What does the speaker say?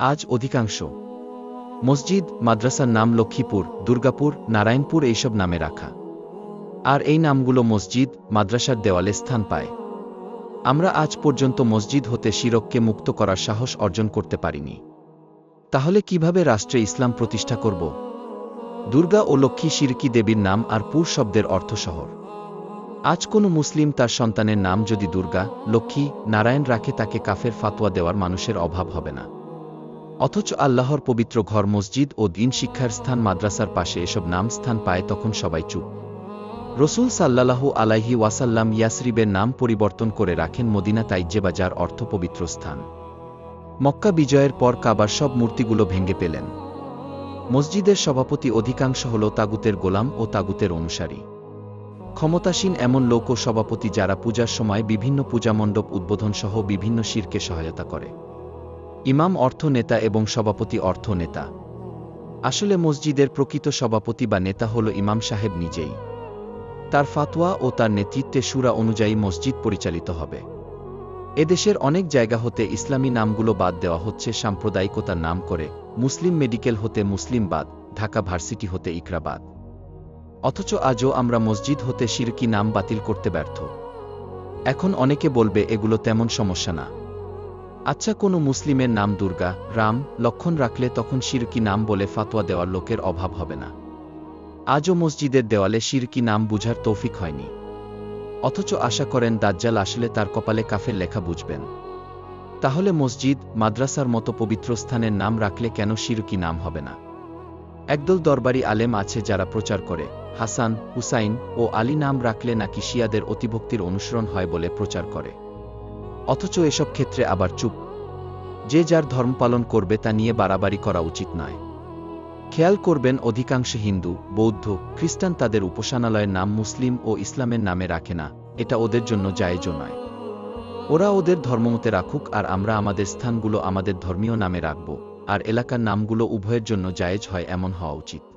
আজ অধিকাংশ। মসজিদ, মাদ্রাসার নাম লক্ষ্মীপুর, দুর্গাপুর, নারায়ণপুর এইসব নামে রাখা। আর এই নামগুলো মসজিদ, মাদ্রাসার দেওয়ালে স্থান পায়। আমরা আজ পর্যন্ত মসজিদ হতে শিরককে মুক্ত করার সাহস অর্জন করতে পারিনি। তাহলে কীভাবে রাষ্ট্রে ইসলাম প্রতিষ্ঠা করব? দুর্গা ও লক্ষ্মী শিরকি দেবীর নাম আর পুর শব্দের অর্থ শহর। আজ কোনো মুসলিম তার সন্তানের নাম যদি দুর্গা, লক্ষ্মী, নারায়ণ রাখে তাকে কাফের ফাতোয়া দেওয়ার মানুষের অভাব হবে না। অথচ আল্লাহর পবিত্র ঘর, মসজিদ ও দিন শিক্ষার স্থান মাদ্রাসার পাশে এসব নাম স্থান পায় তখন সবাই চুপ। রসুল সাল্লাল্লাহু আলাইহি ওয়াসাল্লাম ইয়াসরিবের নাম পরিবর্তন করে রাখেন মদিনা তাইজ্জেবা যার অর্থ পবিত্র স্থান। মক্কা বিজয়ের পর কাবার সব মূর্তিগুলো ভেঙে পেলেন। মসজিদের সভাপতি অধিকাংশ হল তাগুতের গোলাম ও তাগুতের অনুসারী। ক্ষমতাসীন এমন লোক ও সভাপতি যারা পূজার সময় বিভিন্ন পূজামণ্ডপ উদ্বোধনসহ বিভিন্ন শিরকে সহায়তা করে। ইমাম অর্থ নেতা এবং সভাপতি অর্থ নেতা আসলে মসজিদের প্রকৃত সভাপতি বা নেতা হল ইমাম সাহেব নিজেই। তার ফাতোয়া ও তার নেতৃত্বে সুরা অনুযায়ী মসজিদ পরিচালিত হবে। এদেশের অনেক জায়গা হতে ইসলামী নামগুলো বাদ দেওয়া হচ্ছে সাম্প্রদায়িকতার নাম করে, মুসলিম মেডিকেল হতে মুসলিম বাদ ঢাকা ভার্সিটি হতে ইকরাবাদ। অথচ আজও আমরা মসজিদ হতে শিরকি নাম বাতিল করতে ব্যর্থ। এখন অনেকে বলবে এগুলো তেমন সমস্যা না। আচ্ছা কোনো মুসলিমের নাম দুর্গা, রাম, লক্ষণ রাখলে তখন শিরকি নাম বলে ফাতোয়া দেওয়ার লোকের অভাব হবে না। আজও মসজিদের দেওয়ালে শিরকি নাম বুঝার তৌফিক হয়নি। অথচ আশা করেন দাজ্জাল আসলে তার কপালে কাফের লেখা বুঝবেন। তাহলে মসজিদ, মাদ্রাসার মতো পবিত্র স্থানের নাম রাখলে কেন শিরকি নাম হবে না? একদল দরবারি আলেম আছে যারা প্রচার করে, হাসান, হুসাইন ও আলী নাম রাখলে নাকি শিয়াদের অতিভক্তির অনুসরণ হয় বলে প্রচার করে। অথচ এসব ক্ষেত্রে আবার চুপ। যে যার ধর্ম পালন করবে তা নিয়ে বাড়াবাড়ি করা উচিত নয়। খেয়াল করবেন, অধিকাংশ হিন্দু, বৌদ্ধ, খ্রিস্টান তাদের উপাসনালয়ের নাম মুসলিম ও ইসলামের নামে রাখে না। এটা ওদের জন্য জায়েজও নয়। ওরা ওদের ধর্মমতে রাখুক আর আমরা আমাদের স্থানগুলো আমাদের ধর্মীয় নামে রাখব। আর এলাকার নামগুলো উভয়ের জন্য জায়েজ হয় এমন হওয়া উচিত।